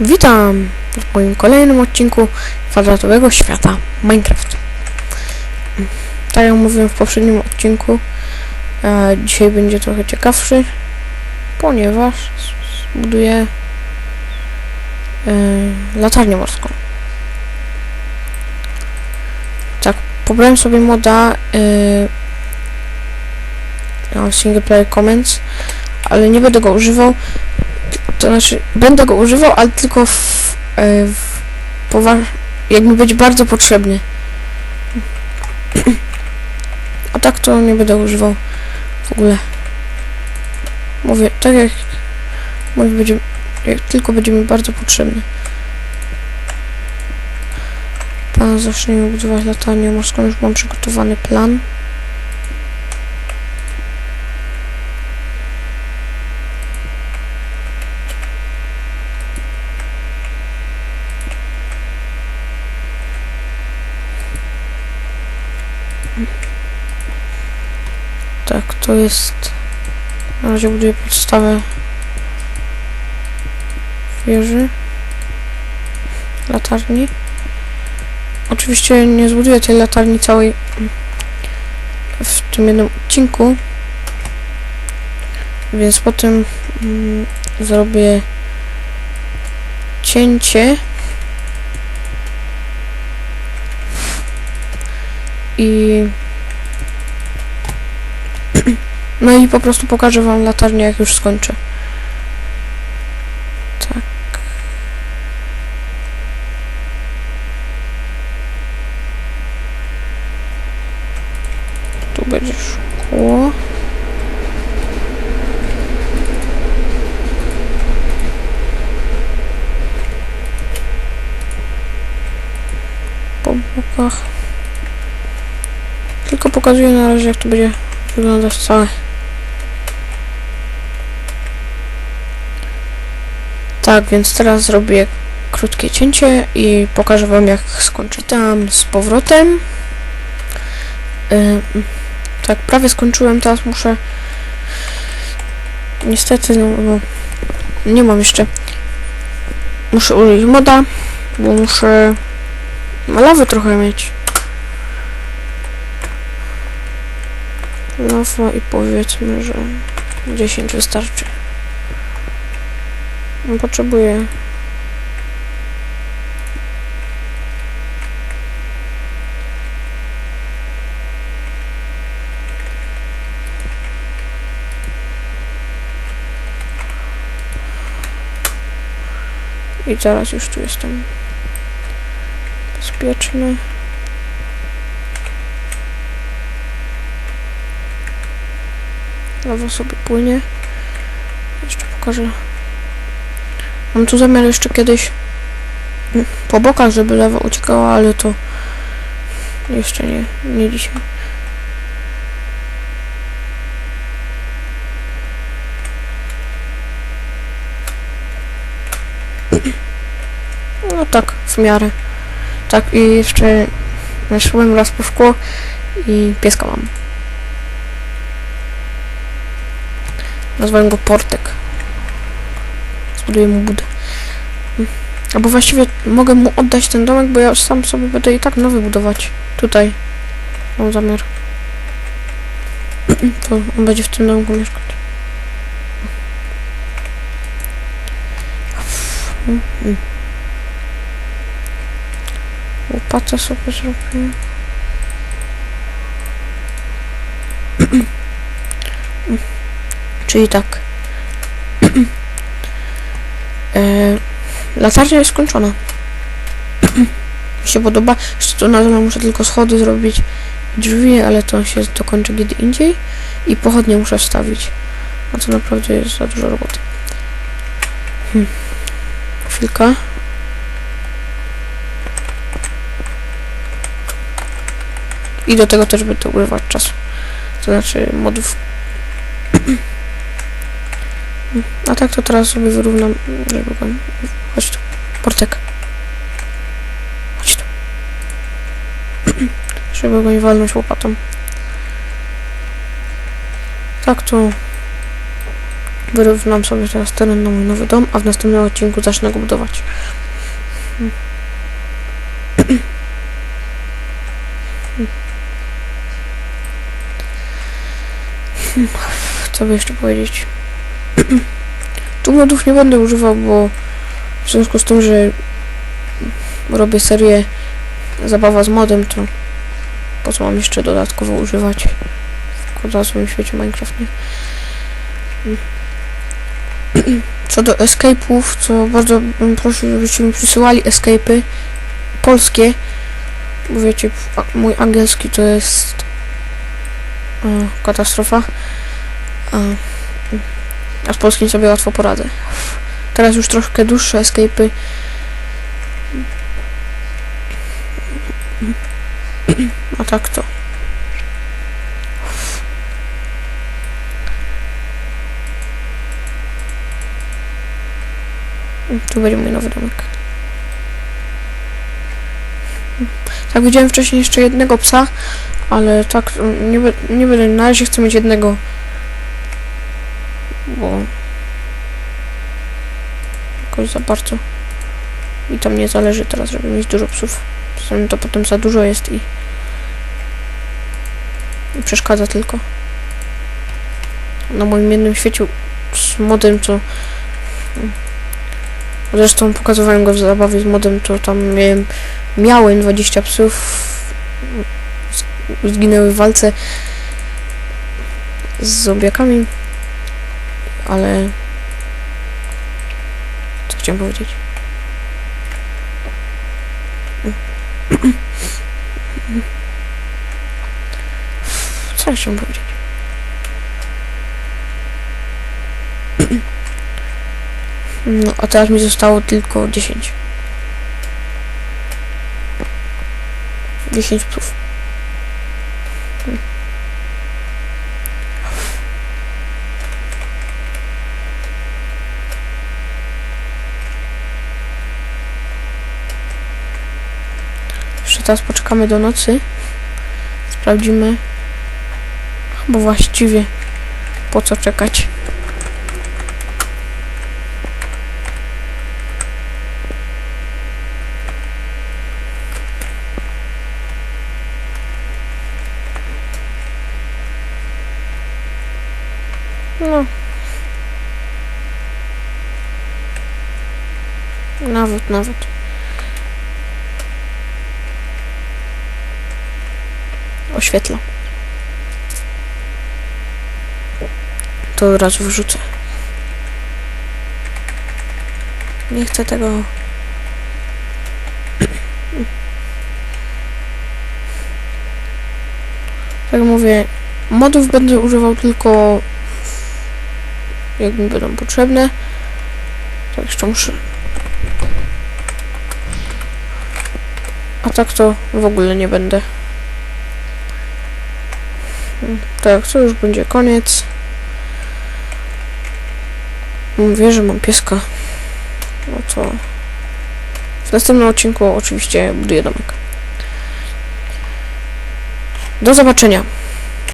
Witam w moim kolejnym odcinku kwadratowego świata Minecraft. Tak jak mówiłem w poprzednim odcinku, e, dzisiaj będzie trochę ciekawszy, ponieważ zbuduję e, latarnię morską. Tak, pobrałem sobie moda e, single player comments, ale nie będę go używał, to znaczy, będę go używał, ale tylko w, e, w powa- jak mi bardzo potrzebny. A tak to nie będę używał w ogóle. Mówię, tak jak mówię, będzie, jak tylko będzie mi bardzo potrzebny. Pan zaczniemy budować latarnię morską, już mam przygotowany plan. Tak, to jest... Na razie buduję podstawę wieży. Latarni. Oczywiście nie zbuduję tej latarni całej w tym jednym odcinku. Więc potem mm, zrobię cięcie i no i po prostu pokażę wam latarnię, jak już skończę. Tak. Tu będzie szkło. Po bokach. Pokazuję na razie, jak to będzie wyglądać całe. Tak, więc teraz zrobię krótkie cięcie i pokażę wam jak skończę. Tam z powrotem. Ym, tak, prawie skończyłem, teraz muszę niestety no, nie mam jeszcze muszę użyć moda, bo muszę lawy trochę mieć. Lawa i powiedzmy, że 10 wystarczy. No, Potrzebuję. I zaraz już tu jestem bezpieczny. Lawa sobie płynie. Jeszcze pokażę Mam tu zamiar jeszcze kiedyś po bokach, żeby lewa uciekała, ale to jeszcze nie, nie dzisiaj. No tak, w miarę. Tak i jeszcze szłem raz po szkło i pieska mam. Nazwałem go Portek zbuduję mu budę. Albo właściwie mogę mu oddać ten domek, bo ja sam sobie będę i tak nowy budować. Tutaj. Mam zamiar. To on będzie w tym domku mieszkać. Łopatę sobie zrobię. Czyli tak. E, latarnia jest skończona. Mi się podoba. Jeszcze tu na muszę tylko schody zrobić drzwi, ale to się dokończy kiedy indziej. I pochodnie muszę wstawić. A to naprawdę jest za dużo roboty. Hmm. Chwilkę. I do tego też będę używać czasu. To znaczy modów a tak to teraz sobie wyrównam, go... Chodź tu, Portek. Chodź tu. żeby go nie walnąć łopatą. Tak to... Wyrównam sobie teraz teren na mój nowy dom, a w następnym odcinku zacznę go budować. Co by jeszcze powiedzieć? Tu modów nie będę używał, bo w związku z tym, że robię serię zabawa z modem, to po co mam jeszcze dodatkowo używać? W kozacowym świecie Minecraft, nie? Co do escape'ów, to bardzo bym prosił, żebyście mi przysyłali escape'y polskie, bo wiecie, mój angielski to jest e, katastrofa, a z polskim sobie łatwo poradzę. Teraz już troszkę dłuższe escape'y. A tak to. Tu będzie mój nowy domek. Tak, widziałem wcześniej jeszcze jednego psa, ale tak, mm, nie, nie będę, na razie chcę mieć jednego, bo jakoś za bardzo mi tam nie zależy teraz, żeby mieć dużo psów. Tym to potem za dużo jest i, i przeszkadza tylko. Na moim jednym świecie z modem to Zresztą pokazywałem go w zabawie z modem, to tam miałem, miałem 20 psów. Zginęły w walce z zombiakami. Ale... Co chciałem powiedzieć? Co chciałem powiedzieć? No, a teraz mi zostało tylko 10. 10 psów. Hmm. Jeszcze teraz poczekamy do nocy. Sprawdzimy. Bo właściwie po co czekać? No. Nawet, nawet. Oświetla. To od razu wrzucę. Nie chcę tego. Tak mówię, modów będę używał tylko jak mi będą potrzebne. To jeszcze muszę. A tak to w ogóle nie będę. Tak, to już będzie koniec. Mówię, że mam pieska. No to w następnym odcinku oczywiście buduję domek. Do zobaczenia.